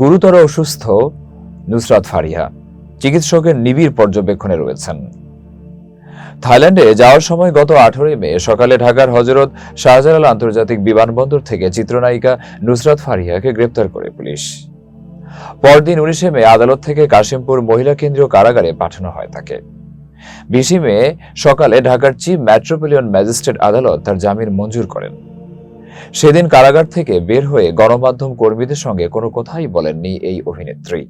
গুরুতর অসুস্থ নুসরাত ফারিয়া চিকিৎসকের নিবিড় পর্যবেক্ষণে রয়েছেন। থাইল্যান্ডে যাওয়ার সময় গত আঠারোই মে সকালে ঢাকার হজরত শাহজালাল আন্তর্জাতিক বিমানবন্দর থেকে চিত্রনায়িকা নুসরাত ফারিয়াকে গ্রেপ্তার করে পুলিশ। পরদিন উনিশে মে আদালত থেকে কাশিমপুর মহিলা কেন্দ্রীয় কারাগারে পাঠানো হয় তাকে। বিশে মে সকালে ঢাকার চিফ মেট্রোপলিটন ম্যাজিস্ট্রেট আদালত তার জামিন মঞ্জুর করেন। সেদিন কারাগার থেকে বের হয়ে গণমাধ্যম কর্মীদের সঙ্গে কোনো কথাই বলেননি এই অভিনেত্রী।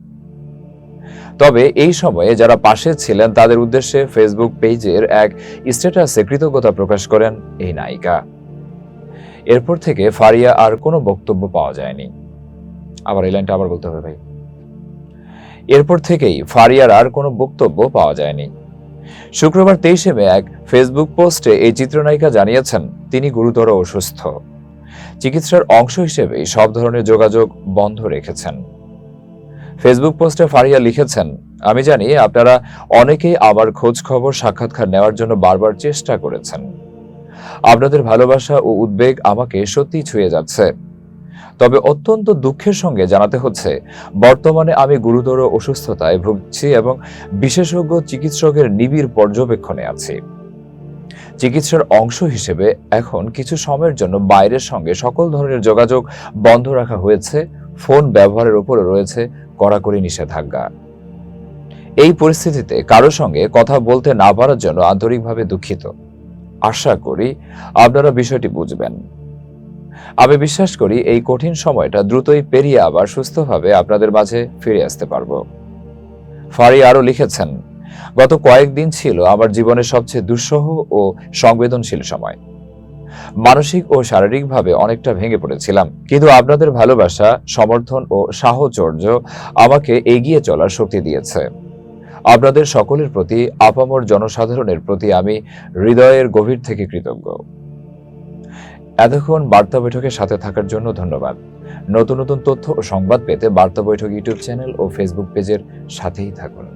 তবে এই সময়ে যারা পাশে ছিলেন, তাদের উদ্দেশ্যে ফেসবুক পেজের এক স্ট্যাটাসে কৃতজ্ঞতা প্রকাশ করেন এই নায়িকা। এরপর থেকে ফারিয়া আর কোনো বক্তব্য পাওয়া যায়নি। আবার এই লাইনটা আবার বলতে হবে ভাই। এরপর থেকেই ফারিয়ার আর কোনো বক্তব্য পাওয়া যায়নি। শুক্রবার তেইশে মে এক ফেসবুক পোস্টে এই চিত্রনায়িকা জানিয়েছেন, তিনি গুরুতর অসুস্থ। চিকিৎসার অংশ হিসেবেই সব ধরনের যোগাযোগ বন্ধ রেখেছেন। ফেসবুক পোস্টে ফারিয়া লিখেছেন, আমি জানি আপনারা অনেকেই আমার খোঁজ খবর সাক্ষাৎকার নেওয়ার জন্য বারবার চেষ্টা করেছেন। আপনাদের ভালোবাসা ও উদ্বেগ আমাকে সত্যি ছুঁয়ে যাচ্ছে। তবে অত্যন্ত দুঃখের সঙ্গে জানাতে হচ্ছে, বর্তমানে আমি গুরুতর অসুস্থতায় ভুগছি এবং বিশেষজ্ঞ চিকিৎসকের নিবিড় পর্যবেক্ষণে আছি। চিকিৎসার অংশ হিসেবে এখন কিছু সময়ের জন্য বাইরের সঙ্গে সকল ধরনের যোগাযোগ বন্ধ রাখা হয়েছে। ফোন ব্যবহারের উপরে রয়েছে কড়াকড়ি নিষেধাজ্ঞা। এই পরিস্থিতিতে কারও সঙ্গে কথা বলতে না পারার জন্য আন্তরিকভাবে দুঃখিত। আশা করি আপনারা বিষয়টি বুঝবেন। আমি বিশ্বাস করি এই কঠিন সময়টা দ্রুতই পেরিয়ে আবার সুস্থভাবে আপনাদের মাঝে ফিরে আসতে পারব। ফারি আরও লিখেছেন গত কয়েকদিন ছিল আমার জীবনের সবচেয়ে দুঃসহ ও সংবেদনশীল সময়। মানসিক ও শারীরিকভাবে অনেকটা ভেঙে পড়েছিলাম, কিন্তু আপনাদের ভালোবাসা, সমর্থন ও সাহচর্য আমাকে এগিয়ে চলার শক্তি দিয়েছে। আপনাদের সকলের প্রতি, আপামর জনসাধারণের প্রতি আমি হৃদয়ের গভীর থেকে কৃতজ্ঞ। এতক্ষণ বার্তা বৈঠকের সাথে থাকার জন্য ধন্যবাদ। নতুন নতুন তথ্য ও সংবাদ পেতে বার্তা বৈঠক ইউটিউব চ্যানেল ও ফেসবুক পেজের সাথেই থাকুন।